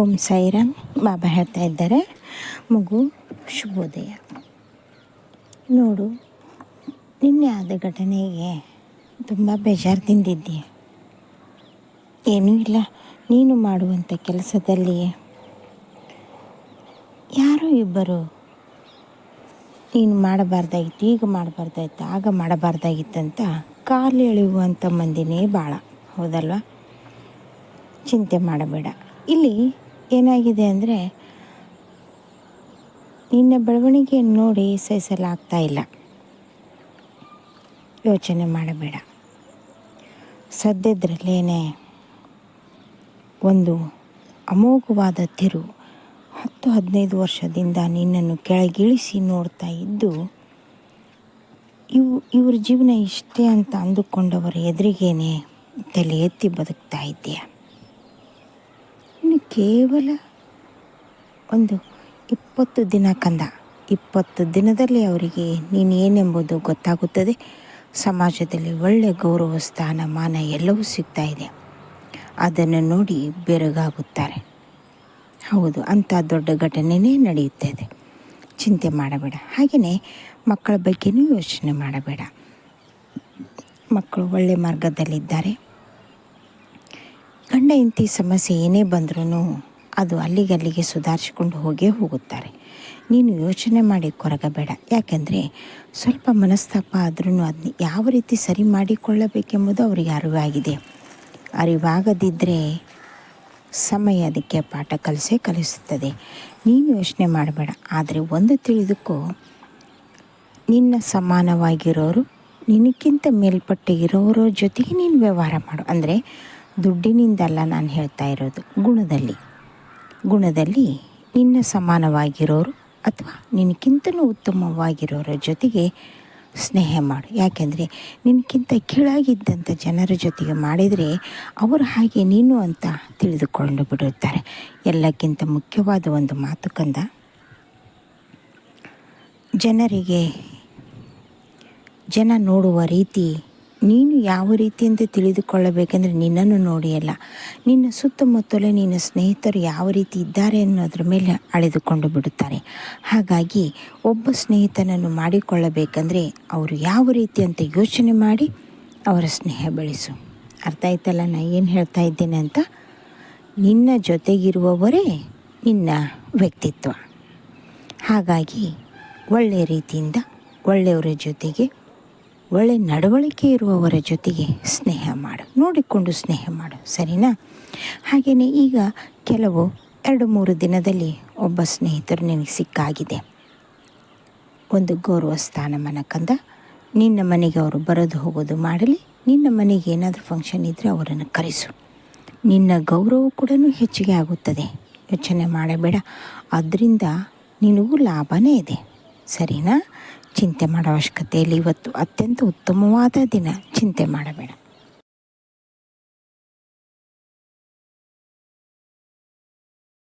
ಓಂ ಸೈರಾಮ್ ಬಾಬಾ ಹೇಳ್ತಾ ಇದ್ದಾರೆ. ಮಗು ಶುಭೋದಯ. ನೋಡು, ನಿನ್ನೆ ಆದ ಘಟನೆಗೆ ತುಂಬ ಬೇಜಾರು ತಿಂದಿದ್ದೀಯ. ಏನೂ ಇಲ್ಲ, ನೀನು ಮಾಡುವಂಥ ಕೆಲಸದಲ್ಲಿ ಯಾರೋ ಇಬ್ಬರು ನೀನು ಮಾಡಬಾರ್ದಾಗಿತ್ತು, ಈಗ ಮಾಡಬಾರ್ದಾಗಿತ್ತು, ಆಗ ಮಾಡಬಾರ್ದಾಗಿತ್ತಂತ ಕಾಲು ಎಳೆಯುವಂಥ ಮಂದಿನೇ ಭಾಳ ಹೌದಲ್ವ? ಚಿಂತೆ ಮಾಡಬೇಡ. ಇಲ್ಲಿ ಏನಾಗಿದೆ ಅಂದರೆ, ನಿನ್ನ ಬೆಳವಣಿಗೆಯನ್ನು ನೋಡಿ ಸಹಿಸಲಾಗ್ತಾ ಇಲ್ಲ. ಯೋಚನೆ ಮಾಡಬೇಡ. ಸದ್ಯದ್ರಲ್ಲೇನೆ ಒಂದು ಅಮೋಘವಾದ ತಿರು ಹತ್ತು ಹದಿನೈದು ವರ್ಷದಿಂದ ನಿನ್ನನ್ನು ಕೆಳಗಿಳಿಸಿ ನೋಡ್ತಾ ಇದ್ದು, ಇವು, ಇವ್ರ ಜೀವನ ಇಷ್ಟೇ ಅಂತ ಅಂದುಕೊಂಡವರ ಎದುರಿಗೇನೆ ತಲೆ ಎತ್ತಿ ಬದುಕ್ತಾ ಇದ್ದೀಯ. ಕೇವಲ ಒಂದು ಇಪ್ಪತ್ತು ದಿನ ಕಂದ. ಇಪ್ಪತ್ತು ದಿನದಲ್ಲಿ ಅವರಿಗೆ ನೀನು ಏನೆಂಬುದು ಗೊತ್ತಾಗುತ್ತದೆ. ಸಮಾಜದಲ್ಲಿ ಒಳ್ಳೆಯ ಗೌರವ, ಸ್ಥಾನ, ಮಾನ ಎಲ್ಲವೂ ಸಿಗ್ತಾ ಇದೆ. ಅದನ್ನು ನೋಡಿ ಬೆರಗಾಗುತ್ತಾರೆ. ಹೌದು, ಅಂಥ ದೊಡ್ಡ ಘಟನೆಯೇ ನಡೆಯುತ್ತದೆ. ಚಿಂತೆ ಮಾಡಬೇಡ. ಹಾಗೆಯೇ ಮಕ್ಕಳ ಬಗ್ಗೆಯೂ ಯೋಚನೆ ಮಾಡಬೇಡ. ಮಕ್ಕಳು ಒಳ್ಳೆಯ ಮಾರ್ಗದಲ್ಲಿದ್ದಾರೆ. ಗಂಡ ಇಂತಿ ಸಮಸ್ಯೆ ಏನೇ ಬಂದ್ರೂ ಅದು ಅಲ್ಲಿಗಲ್ಲಿಗೆ ಸುಧಾರಿಸಿಕೊಂಡು ಹೋಗೇ ಹೋಗುತ್ತಾರೆ. ನೀನು ಯೋಚನೆ ಮಾಡಿ ಕೊರಗಬೇಡ. ಯಾಕೆಂದರೆ ಸ್ವಲ್ಪ ಮನಸ್ತಾಪ ಆದ್ರೂ ಅದನ್ನ ಯಾವ ರೀತಿ ಸರಿ ಮಾಡಿಕೊಳ್ಳಬೇಕೆಂಬುದು ಅವರಿಗೆ ಅರಿವಾಗಿದೆ ಅರಿವಾಗದಿದ್ದರೆ ಸಮಯ ಅದಕ್ಕೆ ಪಾಠ ಕಲಿಸೇ ಕಲಿಸುತ್ತದೆ. ನೀನು ಯೋಚನೆ ಮಾಡಬೇಡ. ಆದರೆ ಒಂದು ತಿಳಿದುಕೋ, ನಿನ್ನ ಸಮಾನವಾಗಿರೋರು ನಿನಕ್ಕಿಂತ ಮೇಲ್ಪಟ್ಟಿರೋರ ಜೊತೆಗೆ ನೀನು ವ್ಯವಹಾರ ಮಾಡು. ಅಂದರೆ ದುಡ್ಡಿನಿಂದಲ್ಲ ನಾನು ಹೇಳ್ತಾ ಇರೋದು, ಗುಣದಲ್ಲಿ. ಗುಣದಲ್ಲಿ ನಿನ್ನ ಸಮಾನವಾಗಿರೋರು ಅಥವಾ ನಿನಕ್ಕಿಂತಲೂ ಉತ್ತಮವಾಗಿರೋರ ಜೊತೆಗೆ ಸ್ನೇಹ ಮಾಡು. ಯಾಕೆಂದರೆ ನಿನಗಿಂತ ಕೀಳಾಗಿದ್ದಂಥ ಜನರ ಜೊತೆಗೆ ಮಾಡಿದರೆ ಅವರು ಹಾಗೆ ನೀನು ಅಂತ ತಿಳಿದುಕೊಂಡು ಬಿಡುತ್ತಾರೆ. ಎಲ್ಲಕ್ಕಿಂತ ಮುಖ್ಯವಾದ ಒಂದು ಮಾತು ಕಂದ, ಜನರಿಗೆ ಜನ ನೋಡುವ ರೀತಿ ನೀನು ಯಾವ ರೀತಿಯಿಂದ ತಿಳಿದುಕೊಳ್ಳಬೇಕೆಂದರೆ ನಿನ್ನನ್ನು ನೋಡಿಯಲ್ಲ ನಿನ್ನ ಸುತ್ತಮುತ್ತಲೇ ನಿನ್ನ ಸ್ನೇಹಿತರು ಯಾವ ರೀತಿ ಇದ್ದಾರೆ ಅನ್ನೋದ್ರ ಮೇಲೆ ಅಳೆದುಕೊಂಡು ಬಿಡುತ್ತಾರೆ. ಹಾಗಾಗಿ ಒಬ್ಬ ಸ್ನೇಹಿತನನ್ನು ಮಾಡಿಕೊಳ್ಳಬೇಕಂದ್ರೆ ಅವರು ಯಾವ ರೀತಿ ಅಂತ ಯೋಚನೆ ಮಾಡಿ ಅವರ ಸ್ನೇಹ ಬೆಳೆಸು. ಅರ್ಥ ಆಯ್ತಲ್ಲ? ನಾನು ಏನು ಹೇಳ್ತಾ ಇದ್ದೇನೆ ಅಂತ? ನಿನ್ನ ಜೊತೆಗಿರುವವರೇ ನಿನ್ನ ವ್ಯಕ್ತಿತ್ವ. ಹಾಗಾಗಿ ಒಳ್ಳೆಯ ರೀತಿಯಿಂದ ಒಳ್ಳೆಯವರ ಜೊತೆಗೆ ಒಳ್ಳೆ ನಡವಳಿಕೆ ಇರುವವರ ಜೊತೆಗೆ ಸ್ನೇಹ ಮಾಡು. ನೋಡಿಕೊಂಡು ಸ್ನೇಹ ಮಾಡು. ಸರಿನಾ? ಹಾಗೆಯೇ ಈಗ ಕೆಲವು ಎರಡು ಮೂರು ದಿನದಲ್ಲಿ ಒಬ್ಬ ಸ್ನೇಹಿತರು ನಿನಗೆ ಸಿಕ್ಕಾಗಿದೆ. ಒಂದು ಗೌರವ ಸ್ಥಾನಮಾನ ಕಂದ. ನಿನ್ನ ಮನೆಗೆ ಅವರು ಬರೋದು ಹೋಗೋದು ಮಾಡಲಿ. ನಿನ್ನ ಮನೆಗೆ ಏನಾದರೂ ಫಂಕ್ಷನ್ ಇದ್ದರೆ ಅವರನ್ನು ಕರೆಸು. ನಿನ್ನ ಗೌರವ ಕೂಡ ಹೆಚ್ಚಿಗೆ ಆಗುತ್ತದೆ. ಯೋಚನೆ ಮಾಡಬೇಡ. ಅದರಿಂದ ನಿನಗೂ ಲಾಭನೇ ಇದೆ. ಸರಿನಾ? ಚಿಂತೆ ಮಾಡೋ ಅವಶ್ಯಕತೆಯಲ್ಲಿ ಇವತ್ತು ಅತ್ಯಂತ ಉತ್ತಮವಾದ ದಿನ ಚಿಂತೆ ಮಾಡಬೇಡ.